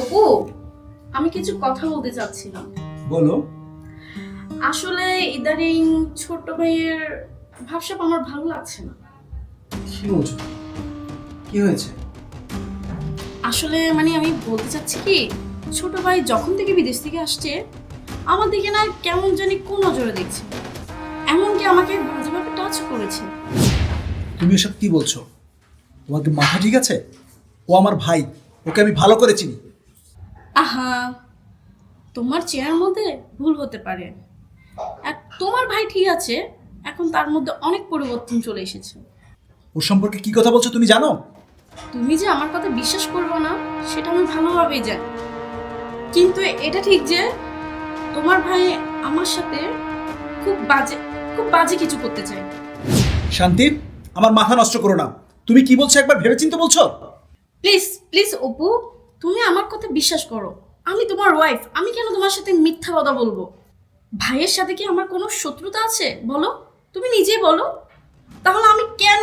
অপু আমি কিছু কথা বলতে চাচ্ছিলাম। বলো। আসলে ইদারিং ছোট ভাইয়ের ভাবসাব আমার ভালো লাগছে না। কি বলছো? কি হয়েছে? আসলে মানে আমি বলতে চাচ্ছি কি ছোট ভাই যখন থেকে বিদেশ থেকে আসছে আমার দিকে না কেমন জানি কোন নজরে দেখছে এমনকি আমাকে বাজেভাবে টাচ করেছে। তুমি এসব কি বলছো? তোমার কি মাথা ঠিক আছে? ও আমার ভাই ওকে আমি ভালো করে চিনি। আহা তোমার চেয়ার মধ্যে ভুল হতে পারে। এক তোমার ভাই ঠিক আছে এখন তার মধ্যে অনেক পরিবর্তন চলে এসেছে। ওর সম্পর্কে কি কথা বলছো তুমি জানো? তুমি যে আমার কথা বিশ্বাস করবে না সেটা আমি ভালোভাবেই জানি। কিন্তু এটা ঠিক যে তোমার ভাই আমার সাথে খুব বাজে খুব বাজে কিছু করতে চায়। শান্তি আমার মাথা নষ্ট করো না। তুমি কি বলছো একবার ভেবেচিন্তে বলছো? প্লিজ প্লিজ অপু তুমি আমার কথা বিশ্বাস করো। আমি তোমার ওয়াইফ আমি কেন তোমার সাথে মিথ্যা কথা বলব? ভাইয়ের সাথে কি আমার কোনো শত্রুতা আছে? বলো। তুমি নিজেই বলো। তাহলে আমি কেন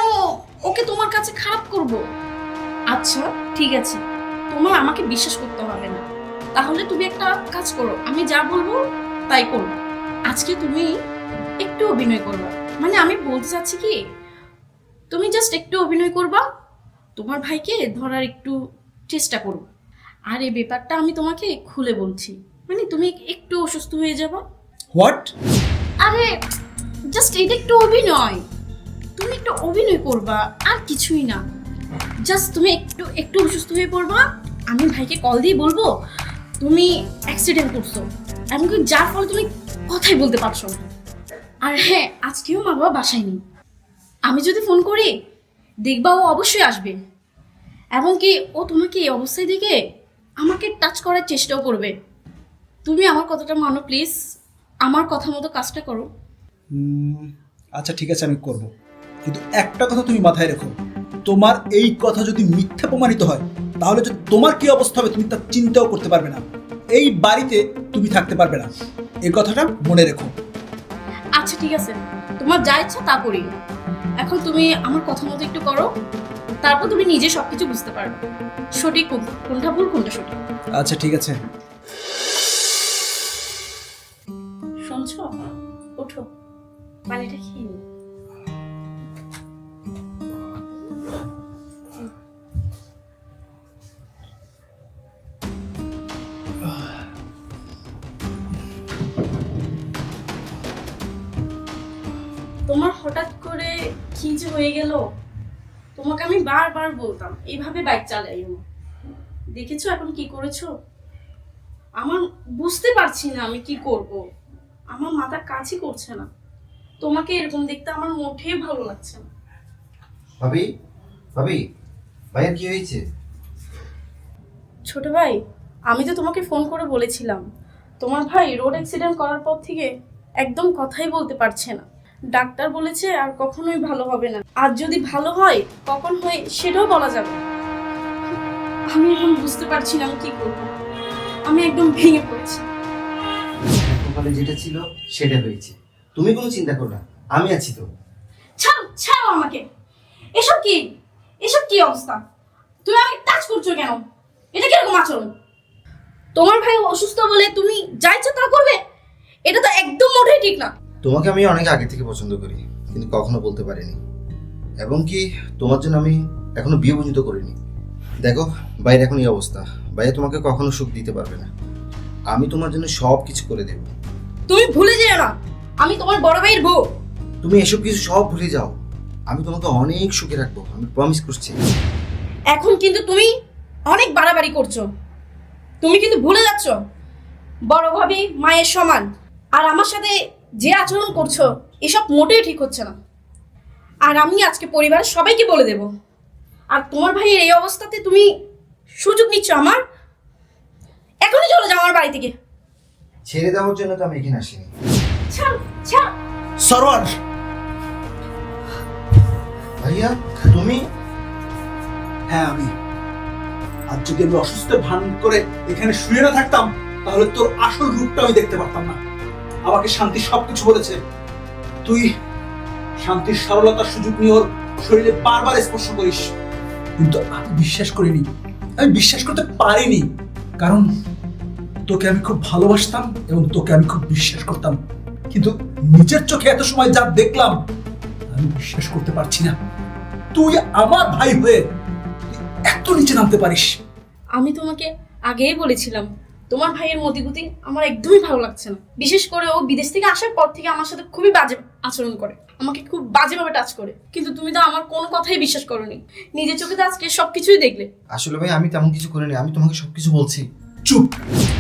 ওকে তোমার কাছে খারাপ করব? আচ্ছা ঠিক আছে। তোমার আমাকে বিশ্বাস করতে হবে না। তাহলে তুমি একটা কাজ করো। আমি যা বলব তাই করো। আজকে তুমি একটু অভিনয় করবা। মানে আমি বলতে চাচ্ছি কি, তুমি জাস্ট একটু অভিনয় করবা। তোমার ভাইকে ধরার একটু চেষ্টা করো। আর এই ব্যাপারটা আমি তোমাকে খুলে বলছি। মানে তুমি একটু অসুস্থ হয়ে যাব। হোয়াট আরে জাস্ট এটা একটু অভিনয়। তুমি একটু অভিনয় করবা আর কিছুই না। জাস্ট তুমি একটু একটু অসুস্থ হয়ে পড়বা। আমি ভাইকে কল দিয়ে বলব তুমি অ্যাক্সিডেন্ট করছ। এমনকি যার ফলে তুমি কথাই বলতে পারছ না। আর হ্যাঁ আজকেও মা বাবা বাসায় নেই। আমি যদি ফোন করি দেখবা ও অবশ্যই আসবে। এমনকি ও তোমাকে এই অবস্থায় দেখে আমাকে টাচ করার চেষ্টাও করবে। তুমি আমার কথাটা মানো প্লিজ আমার কথা মতো কাজটা করো। আচ্ছা ঠিক আছে আমি করব। কিন্তু একটা কথা তুমি মাথায় রেখো। তোমার এই কথা যদি মিথ্যা প্রমাণিত হয় তাহলে যে তোমার কি অবস্থা হবে তুমি তার চিন্তাও করতে পারবে না। এই বাড়িতে তুমি থাকতে পারবে না। এই কথাটা মনে রেখো। আচ্ছা ঠিক আছে। তোমার যা ইচ্ছা তা করি। এখন তুমি আমার কথা মতো একটু করো। তারপর তুমি নিজে সবকিছু বুঝতে পারবে। সঠিক কোন- কোনটা ভুল কোনটা সঠিক? আচ্ছা ঠিক আছে। শুনছো ওঠো। পানিটা খেয়ে। তোমার হঠাৎ করে কি যে হয়ে গেল? তোমাকে আমি বারবার বলতাম এইভাবে বাইক চালাইও না। দেখেছ এখন কি করেছ? আমার বুঝতে পারছি না আমি কি করব। আমার মাথা কাজই করছে না। তোমাকে এরকম দেখতে আমার মোটেই ভালো লাগছে না। ভাবি ভাবি ভাইয়ের কি হয়েছে? ছোট ভাই আমি তো তোমাকে ফোন করে বলেছিলাম। তোমার ভাই রোড অ্যাক্সিডেন্ট করার পর থেকে একদম কথাই বলতে পারছে না। ডাক্তার বলেছে আর কখনোই ভালো হবে না। আর যদি ভালো হয় কখন হয় সেটাও বলা যাবে আমি এখন বুঝতে পারছি না আমি কি করব। আমি একদম ভেঙে পড়েছি। কপালে যেটা ছিল সেটা হয়েছে। তুমি কোনো চিন্তা করো না আমি আছি তো। ছাড়ো ছাড়ো আমাকে। এসব কি? এসব কি অবস্থা? তুমি আমাকে টাচ করছ কেন? এটা কীরকম আচরণ? তোমার ভাই অসুস্থ বলে তুমি যা ইচ্ছা তা করবে? এটা তো একদম মোটেই ঠিক না। তোমাকে আমি অনেক আগে থেকে পছন্দ করি কিন্তু কখনো বলতে পারিনি। এবং কি তোমার জন্য আমি এখনও বিয়ে পর্যন্ত করিনি। দেখো বাইরে এখন এই অবস্থা। বাইরে তোমাকে কখনো সুখ দিতে পারবে না। আমি তোমার জন্য সব কিছু করে দেব। তুমি ভুলে যেও না। আমি তোমার বড় ভাইয়ের বউ। তুমি এসব কিছু সব ভুলে যাও। আমি তোমাকে অনেক সুখে রাখব আমি প্রমিস করছি। এখন কিন্তু তুমি অনেক বাড়াবাড়ি করছ। তুমি কিন্তু ভুলে যাচ্ছ। বড় ভাবি মায়ের সমান। আর আমার সাথে যে আচরণ করছ এসব মোটেই ঠিক হচ্ছে না। আর আমি আজকে পরিবারের সবাইকে বলে দেব। আর তোমার ভাইয়ের এই অবস্থাতে তুমি সুযোগ নিচ্ছ আমার? এখনই চলে যাও আমার বাড়ি থেকে। ছেড়ে দেওয়ার জন্য তো আমি এখানে আসিনি। ছাড় ছাড়। সরোয়ার! ভাইয়া তুমি? হ্যাঁ আমি। আর যদি আমি অসুস্থ ভান করে এখানে শুয়ে না থাকতাম তাহলে তোর আসল রূপটা আমি দেখতে পারতাম না। আমাকে শান্তি সবকিছু বলেছে। তুই শান্তির সরলতার সুযোগ নিয়ে ওর শরীরে বারবার স্পর্শ করিস। কিন্তু আমি বিশ্বাস করিনি। আমি বিশ্বাস করতে পারিনি। কারণ তোকে আমি খুব ভালোবাসতাম এবং তোকে আমি খুব বিশ্বাস করতাম। কিন্তু নিজের চোখে এত সময় যা দেখলাম, আমি বিশ্বাস করতে পারছি না। তুই আমার ভাই হয়ে এত নিচে নামতে পারিস। আমি তোমাকে আগেই বলেছিলাম তোমার ভাইয়ের মতিগতি আমার একদমই ভালো লাগছে না। বিশেষ করে ও বিদেশ থেকে আসার পর থেকে আমার সাথে খুবই বাজে আচরণ করে। আমাকে খুব বাজেভাবে টাচ করে। কিন্তু তুমি তো আমার কোনো কথাই বিশ্বাস করোনি। নিজের চোখে তো আজকে সবকিছুই দেখলে। আসলে ভাই, আমি তেমন কিছু করিনি। আমি তোমাকে সবকিছু বলছি। চুপ।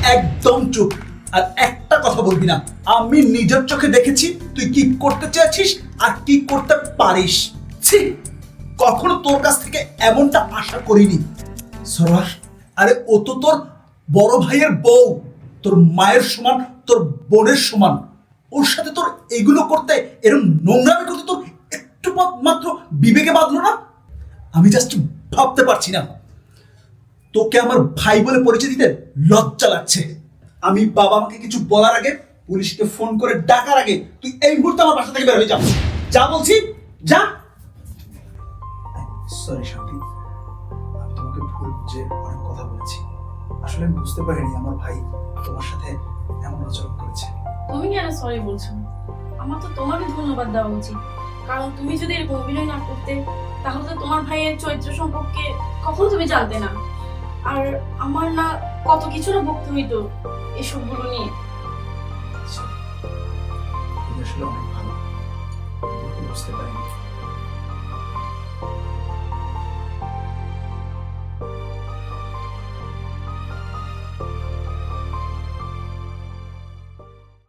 একদম চুপ। আর একটা কথা বলবি না। আমি নিজের চোখে দেখেছি। তুই কি করতে চাইছিস আর কি করতে পারিস? ছি! কখনো তোর কাছ থেকে এমনটা আশা করিনি। সরার আরে ও তো তোর বড় ভাইয়ের বউ, তোর মায়ের সমান, তোর বোনের সমান, ওর সাথে তোর এগুলো করতে এরকম নোংরামি করতে তোর একটু মাত্র বিবেকে বাঁধলো না? আমি জাস্ট ভাবতে পারছি না। তোকে আমার ভাই বলে পরিচয় দিতে লজ্জা লাগছে। আমি বাবা আমাকে কিছু বলার আগে, পুলিশকে ফোন করে ডাকার আগে, তুই এই মুহূর্তে আমার বাসা থেকে বের হয়ে যা। যা বলছি, যা। সরি শান্তি আমি তোমাকে ভুল বুঝে অনেক কথা বলেছি। আসলে আমি বুঝতে পারিনি আমার ভাই তোমার সাথে এমন আচরণ করেছে। তুমি কেন সরি বলছো? আমার তো তোমাকে ধন্যবাদ দেওয়া উচিত। কারণ তুমি যদি এরকম অভিনয় না করতে তাহলে তো তোমার ভাইয়ের চরিত্র সম্পর্কে কখনো তুমি জানতে না। আর আমার না কত কিছু না ভুগতে হইতো এসবগুলো নিয়ে। আচ্ছা, তুমি আসলে অনেক ভালো। বুঝতে পারিনি।